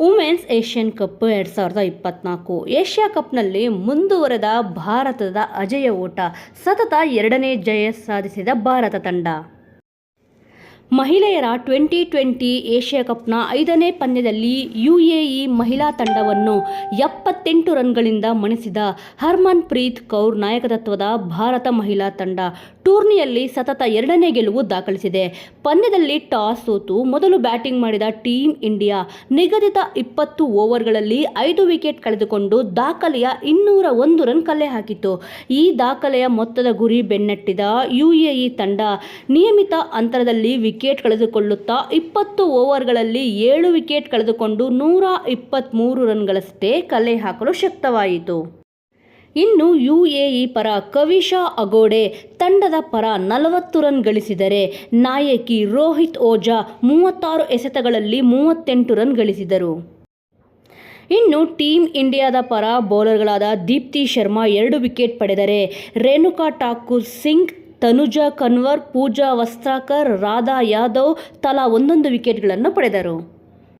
Women's Asian cup ಎರಡು ಸಾವಿರದ ಇಪ್ಪತ್ನಾಲ್ಕು. ಏಷ್ಯಾ ಕಪ್ನಲ್ಲಿ ಮುಂದುವರೆದ ಭಾರತದ ಅಜಯ ಓಟ. ಸತತ ಎರಡನೇ ಜಯ ಸಾಧಿಸಿದ ಭಾರತ ತಂಡ. ಮಹಿಳೆಯರ ಟ್ವೆಂಟಿ ಟ್ವೆಂಟಿ ಏಷ್ಯಾ ಕಪ್ನ ಐದನೇ ಪಂದ್ಯದಲ್ಲಿ ಯುಎಇ ಮಹಿಳಾ ತಂಡವನ್ನು ಎಪ್ಪತ್ತೆಂಟು ರನ್ಗಳಿಂದ ಮಣಿಸಿದ ಹರ್ಮನ್ ಪ್ರೀತ್ ಕೌರ್ ನಾಯಕತ್ವದ ಭಾರತ ಮಹಿಳಾ ತಂಡ ಟೂರ್ನಿಯಲ್ಲಿ ಸತತ ಎರಡನೇ ಗೆಲುವು ದಾಖಲಿಸಿದೆ. ಪಂದ್ಯದಲ್ಲಿ ಟಾಸ್ ಸೋತು ಮೊದಲು ಬ್ಯಾಟಿಂಗ್ ಮಾಡಿದ ಟೀಂ ಇಂಡಿಯಾ ನಿಗದಿತ ಇಪ್ಪತ್ತು ಓವರ್ಗಳಲ್ಲಿ ಐದು ವಿಕೆಟ್ ಕಳೆದುಕೊಂಡು ದಾಖಲೆಯ ಇನ್ನೂರ ಒಂದು ರನ್ ಕಲೆ ಹಾಕಿತು ಈ ದಾಖಲೆಯ ಮೊತ್ತದ ಗುರಿ ಬೆನ್ನಟ್ಟಿದ ಯುಎಇ ತಂಡ ನಿಯಮಿತ ಅಂತರದಲ್ಲಿ ವಿಕೆಟ್ ಕಳೆದುಕೊಳ್ಳುತ್ತಾ ಇಪ್ಪತ್ತು ಓವರ್ಗಳಲ್ಲಿ ಏಳು ವಿಕೆಟ್ ಕಳೆದುಕೊಂಡು ನೂರ ಇಪ್ಪತ್ತ್ಮೂರು ರನ್ಗಳಷ್ಟೇ ಕಲೆ ಹಾಕಲು ಶಕ್ತವಾಯಿತು. ಇನ್ನು ಯು ಎ ಇ ಪರ ಕವಿಶಾ ಅಗೋಡೆ ತಂಡದ ಪರ ನಲವತ್ತು ರನ್ ಗಳಿಸಿದರೆ ನಾಯಕಿ ರೋಹಿತ್ ಓಜಾ ಮೂವತ್ತಾರು ಎಸೆತಗಳಲ್ಲಿ ಮೂವತ್ತೆಂಟು ರನ್ ಗಳಿಸಿದರು. ಇನ್ನು ಟೀಂ ಇಂಡಿಯಾದ ಪರ ಬೌಲರ್ಗಳಾದ ದೀಪ್ತಿ ಶರ್ಮಾ ಎರಡು ವಿಕೆಟ್ ಪಡೆದರೆ ರೇಣುಕಾ ಠಾಕೂರ್ ಸಿಂಗ್ ತನುಜಾ ಕನ್ವರ್ ಪೂಜಾ ವಸ್ತ್ರಾಕರ್ ರಾಧಾ ಯಾದವ್ ತಲಾ ಒಂದೊಂದು ವಿಕೆಟ್ಗಳನ್ನು ಪಡೆದರು.